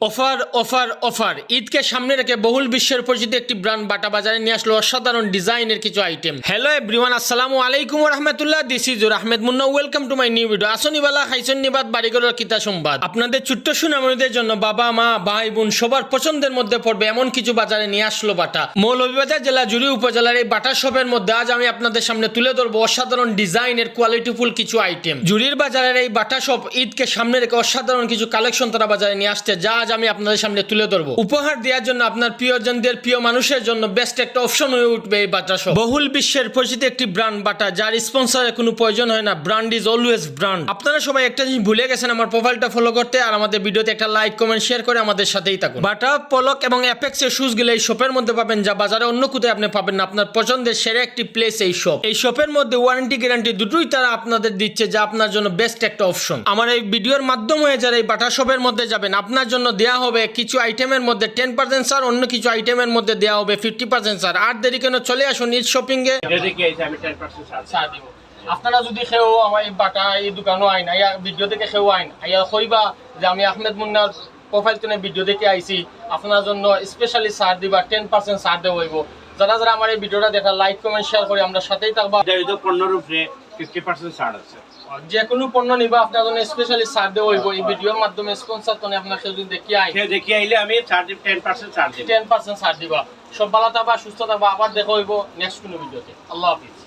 Offer offer offer. ঈদকে সামনে রেখে বহুল বিশ্বের পরিচিত একটি ব্র্যান্ড বাটা বাজারে নিয়ে আসলো অসাধারণ ডিজাইনের কিছু আইটেম হ্যালো এভরিওয়ান আসসালামু আলাইকুম রহমতুল্লাহ। This is Ahmed Munna welcome to my new video আসনিবালা খাইসন নিবাদ, বাড়িঘরের কিতা সংবাদ। আপনাদের ছোট্ট সুনামীদের জন্য বাবা, মা, ভাই, বোন সবার পছন্দের মধ্যে পড়বে এমন কিছু বাজারে নিয়ে আসলো বাটা। মৌলভীবাজার জেলা জুড়ি উপজেলার এই বাটা শপের মধ্যে আজ আমি আপনাদের সামনে তুলে ধরবো অসাধারণ ডিজাইনের কোয়ালিটিফুল কিছু আইটেম জুড়ির বাজারের এই বাটা শপ ঈদকে সামনে রেখে অসাধারণ কিছু কালেকশন তারা বাজারে নিয়ে আসছে, যা আজ আমি আপনাদের সামনে তুলে ধরবো। উপহার দেওয়ার জন্য আপনার প্রিয়জনদের, প্রিয় মানুষের জন্য বেস্ট একটা অপশন হয়ে উঠবে এই বাটা শপ বহুল বিশ্বের পরিচিত একটি ব্র্যান্ড বাটা, যার স্পন্সরের কোনো প্রয়োজন হয় না। ব্র্যান্ড ইজ অলওয়েজ ব্র্যান্ড আপনারা সবাই একটা জিনিস ভুলে গেছেন আমার প্রোফাইলটা ফলো করতে, আর আমাদের ভিডিওতে একটা লাইক কমেন্ট শেয়ার করে আমাদের সাথেই থাকুন। বাটা, পলক এবং অ্যাপেক্সের শুজগুলো এই শপের মধ্যে পাবেন, যা বাজারে অন্য কোথায় আপনি পাবেন না। আপনার পছন্দের সেরা একটি প্লেস এই শপ এই শপের মধ্যে ওয়ারেন্টি গ্যারান্টি দুটোই তারা আপনাদের দিচ্ছে, যা আপনার জন্য বেস্ট একটা অপশন আমার এই ভিডিওর মাধ্যমে যারা এই বাটা শপের মধ্যে যাবেন, আপনার জন্য দেওয়া হবে কিছু আইটেমের মধ্যে টেন পার্সেন্ট স্যার অন্য কিছু আইটেমের মধ্যে দেওয়া হবে ফিফটি পার্সেন্ট স্যার আর দেরি কেন? চলে আসুন ঈদ শপিং এ। দিব। আপনারা যদি কেউ আমার এই বাটা এই দোকানও আইন আইয়া ভিডিও দেখে কেউ আইন আইয়া কইবা যে আমি আহমেদ মুন্নার প্রোফাইল তুলে ভিডিও দেখে আইছি আপনার জন্য স্পেশালি ছাড় দিবা টেন পার্সেন্ট ছাড় দেওয়া হইব। যারা যারা আমার এই ভিডিওটা দেখা লাইক কমেন্ট শেয়ার করে আমরা সাথেই থাকবা। পণ্যের উপরে ছাড় আছে। যে কোনো পণ্য নিবা আপনার জন্য স্পেশালি ছাড় দেওয়া হইব। এই ভিডিওর মাধ্যমে স্পন্সর তো আপনার দেখি আই সে দেখি আইলে আমি ছাড় দিব টেন পার্সেন্ট ছাড় দিব। টেন পার্সেন্ট ছাড় দিবা। সব ভালো থাকবা সুস্থ থাকবা আবার দেখা হইব নেক্সট কোনো ভিডিওতে আল্লাহ হাফিজ।